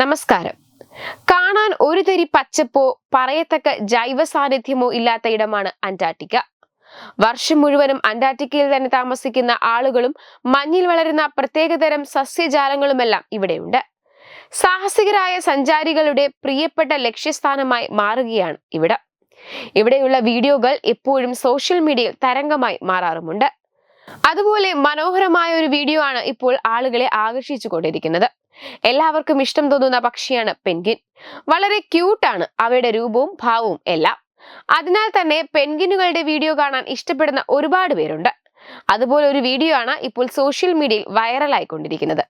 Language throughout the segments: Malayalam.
നമസ്കാരം. കാണാൻ ഒരു തരി പച്ചപ്പോ പറയത്തക്ക ജൈവ സാന്നിധ്യമോ ഇല്ലാത്ത ഇടമാണ് അന്റാർട്ടിക്ക. വർഷം മുഴുവനും അന്റാർട്ടിക്കയിൽ തന്നെ താമസിക്കുന്ന ആളുകളും മഞ്ഞിൽ വളരുന്ന പ്രത്യേകതരം സസ്യജാലങ്ങളുമെല്ലാം ഇവിടെയുണ്ട്. സാഹസികരായ സഞ്ചാരികളുടെ പ്രിയപ്പെട്ട ലക്ഷ്യസ്ഥാനമായി മാറുകയാണ് ഇവിടെ. ഇവിടെയുള്ള വീഡിയോകൾ എപ്പോഴും സോഷ്യൽ മീഡിയയിൽ തരംഗമായി മാറാറുമുണ്ട്. അതുപോലെ മനോഹരമായ ഒരു വീഡിയോ ആണ് ഇപ്പോൾ ആളുകളെ ആകർഷിച്ചു കൊണ്ടിരിക്കുന്നത്. എല്ലാവർക്കും ഇഷ്ടം തോന്നുന്ന പക്ഷിയാണ് പെൻഗിൻ വളരെ ക്യൂട്ടാണ് അവയുടെ രൂപവും ഭാവവും എല്ലാം. അതിനാൽ തന്നെ പെൻഗിനുകളുടെ വീഡിയോ കാണാൻ ഇഷ്ടപ്പെടുന്ന ഒരുപാട് പേരുണ്ട്. അതുപോലെ ഒരു വീഡിയോ ആണ് ഇപ്പോൾ സോഷ്യൽ മീഡിയയിൽ വൈറലായിക്കൊണ്ടിരിക്കുന്നത്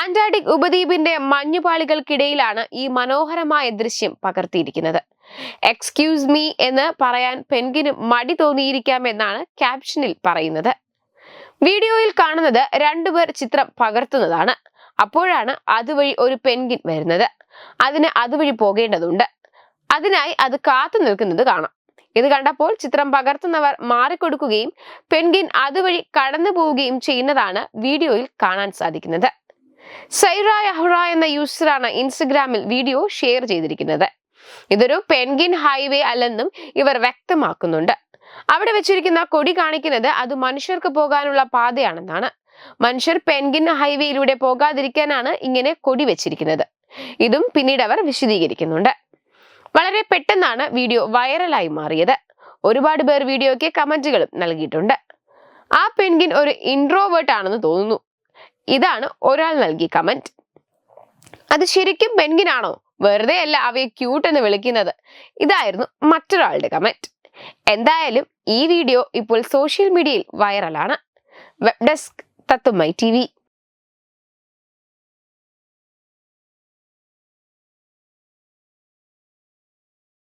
അന്റാർട്ടിക് ഉപദ്വീപിന്റെ മഞ്ഞുപാളികൾക്കിടയിലാണ് ഈ മനോഹരമായ ദൃശ്യം പകർത്തിയിരിക്കുന്നത്. എക്സ്ക്യൂസ് മീ എന്ന് പറയാൻ പെൻഗിന് മടി തോന്നിയിരിക്കാമെന്നാണ് ക്യാപ്ഷനിൽ പറയുന്നത്. വീഡിയോയിൽ കാണുന്നത് രണ്ടുപേർ ചിത്രം പകർത്തുന്നതാണ്. അപ്പോഴാണ് അതുവഴി ഒരു പെൻഗിൻ വരുന്നത്. അതിന് അതുവഴി പോകേണ്ടതുണ്ട്. അതിനായി അത് കാത്തു നിൽക്കുന്നത് കാണാം. ഇത് കണ്ടപ്പോൾ ചിത്രം പകർത്തുന്നവർ മാറിക്കൊടുക്കുകയും പെൻഗിൻ അതുവഴി കടന്നു പോവുകയും ചെയ്യുന്നതാണ് വീഡിയോയിൽ കാണാൻ സാധിക്കുന്നത്. സൈറ യഹ്റ എന്ന യൂസറാണ് ഇൻസ്റ്റഗ്രാമിൽ വീഡിയോ ഷെയർ ചെയ്തിരിക്കുന്നത്. ഇതൊരു പെൻഗിൻ ഹൈവേ അല്ലെന്നും ഇവർ വ്യക്തമാക്കുന്നുണ്ട്. അവിടെ വെച്ചിരിക്കുന്ന കൊടി കാണിക്കുന്നത് അത് മനുഷ്യർക്ക് പോകാനുള്ള പാതയാണെന്നാണ്. മനുഷ്യർ പെൻഗിൻ ഹൈവേയിലൂടെ പോകാതിരിക്കാനാണ് ഇങ്ങനെ കൊടി വെച്ചിരിക്കുന്നത്. ഇതും പിന്നീട് അവർ വിശദീകരിക്കുന്നുണ്ട്. വളരെ പെട്ടെന്നാണ് വീഡിയോ വൈറലായി മാറിയത്. ഒരുപാട് പേർ വീഡിയോയ്ക്ക് കമന്റുകളും നൽകിയിട്ടുണ്ട്. ആ പെൻഗിൻ ഒരു ഇൻട്രോവേർട്ട് ആണെന്ന് തോന്നുന്നു. ഇതാണ് ഒരാൾ നൽകിയ കമന്റ്. അത് ശരിക്കും പെൻഗിൻ ആണോ? വെറുതെ അല്ല അവയെ ക്യൂട്ട് എന്ന് വിളിക്കുന്നത്. ഇതായിരുന്നു മറ്റൊരാളുടെ കമന്റ്. എന്തായാലും ഈ വീഡിയോ ഇപ്പോൾ സോഷ്യൽ മീഡിയയിൽ വൈറലാണ്. Web desk Tatumai TV.